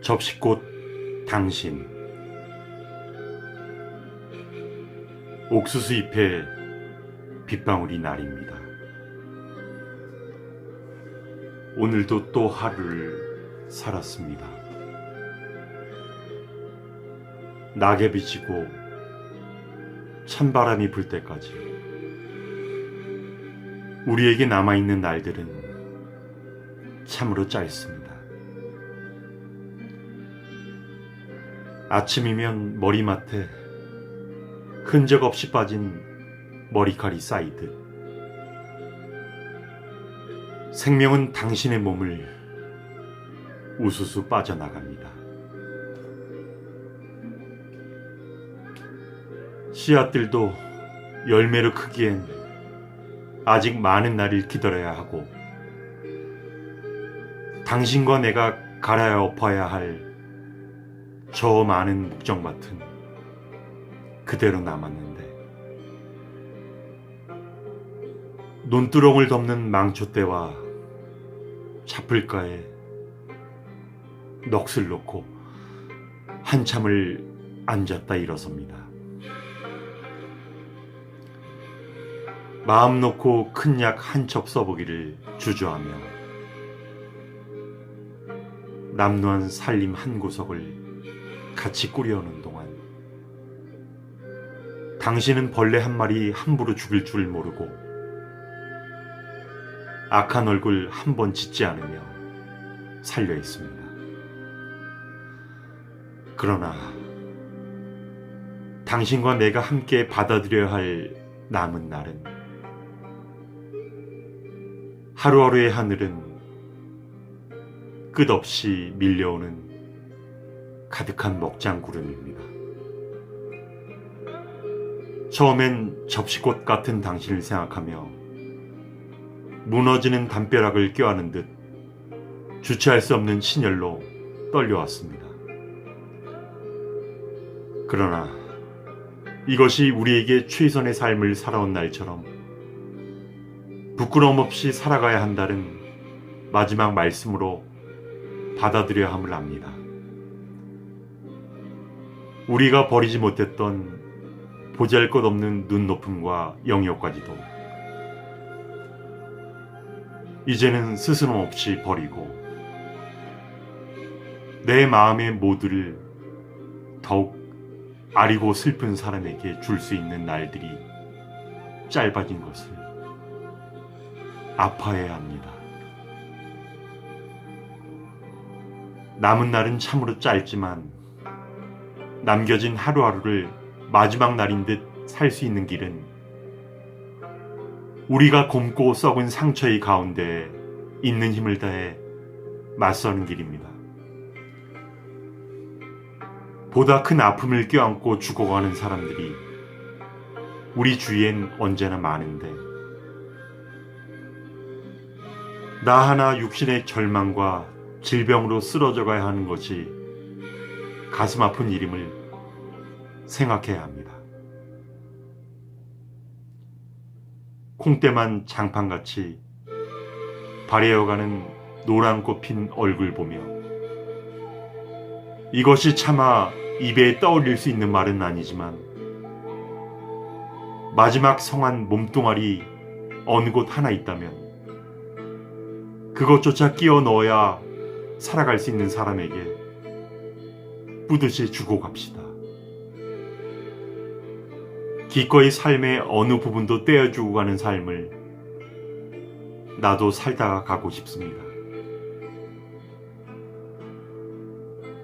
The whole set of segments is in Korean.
접시꽃 당신 옥수수 잎에 빗방울이 날입니다. 오늘도 또 하루를 살았습니다. 낙엽이 지고 찬바람이 불 때까지 우리에게 남아있는 날들은 참으로 짧습니다. 아침이면 머리맡에 흔적 없이 빠진 머리칼이 쌓이듯 생명은 당신의 몸을 우수수 빠져나갑니다. 씨앗들도 열매로 크기엔 아직 많은 날을 기다려야 하고 당신과 내가 갈아야 엎어야 할 저 많은 목적밭은 그대로 남았는데 논두렁을 덮는 망초대와 차풀가에 넋을 놓고 한참을 앉았다 일어섭니다. 마음 놓고 큰 약 한 첩 써보기를 주저하며 남루한 살림 한 구석을 같이 꾸려오는 동안 당신은 벌레 한 마리 함부로 죽일 줄 모르고 악한 얼굴 한 번 짓지 않으며 살려 있습니다. 그러나 당신과 내가 함께 받아들여야 할 남은 날은 하루하루의 하늘은 끝없이 밀려오는 가득한 먹장 구름입니다. 처음엔 접시꽃 같은 당신을 생각하며 무너지는 담벼락을 껴안은 듯 주체할 수 없는 신열로 떨려왔습니다. 그러나 이것이 우리에게 최선의 삶을 살아온 날처럼 부끄러움 없이 살아가야 한다는 마지막 말씀으로 받아들여야 함을 압니다. 우리가 버리지 못했던 보잘 것 없는 눈높음과 영역까지도 이제는 스스럼 없이 버리고 내 마음의 모두를 더욱 아리고 슬픈 사람에게 줄 수 있는 날들이 짧아진 것을 아파해야 합니다. 남은 날은 참으로 짧지만 남겨진 하루하루를 마지막 날인 듯 살 수 있는 길은 우리가 곰고 썩은 상처의 가운데 있는 힘을 다해 맞서는 길입니다. 보다 큰 아픔을 껴안고 죽어가는 사람들이 우리 주위엔 언제나 많은데 나 하나 육신의 절망과 질병으로 쓰러져 가야 하는 것이 가슴 아픈 일임을 생각해야 합니다. 콩대만 장판같이 발해어가는 노란 꽃 핀 얼굴 보며 이것이 차마 입에 떠올릴 수 있는 말은 아니지만 마지막 성한 몸뚱아리 어느 곳 하나 있다면 그것조차 끼워 넣어야 살아갈 수 있는 사람에게 뿌듯이 주고 갑시다. 기꺼이 삶의 어느 부분도 떼어주고 가는 삶을 나도 살다가 가고 싶습니다.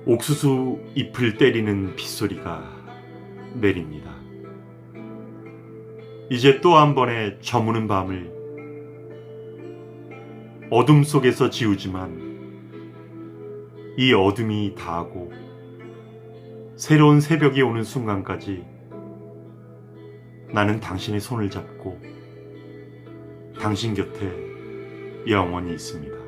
옥수수 잎을 때리는 빗소리가 내립니다. 이제 또 한 번의 저무는 밤을 어둠 속에서 지우지만 이 어둠이 다하고 새로운 새벽이 오는 순간까지 나는 당신의 손을 잡고 당신 곁에 영원히 있습니다.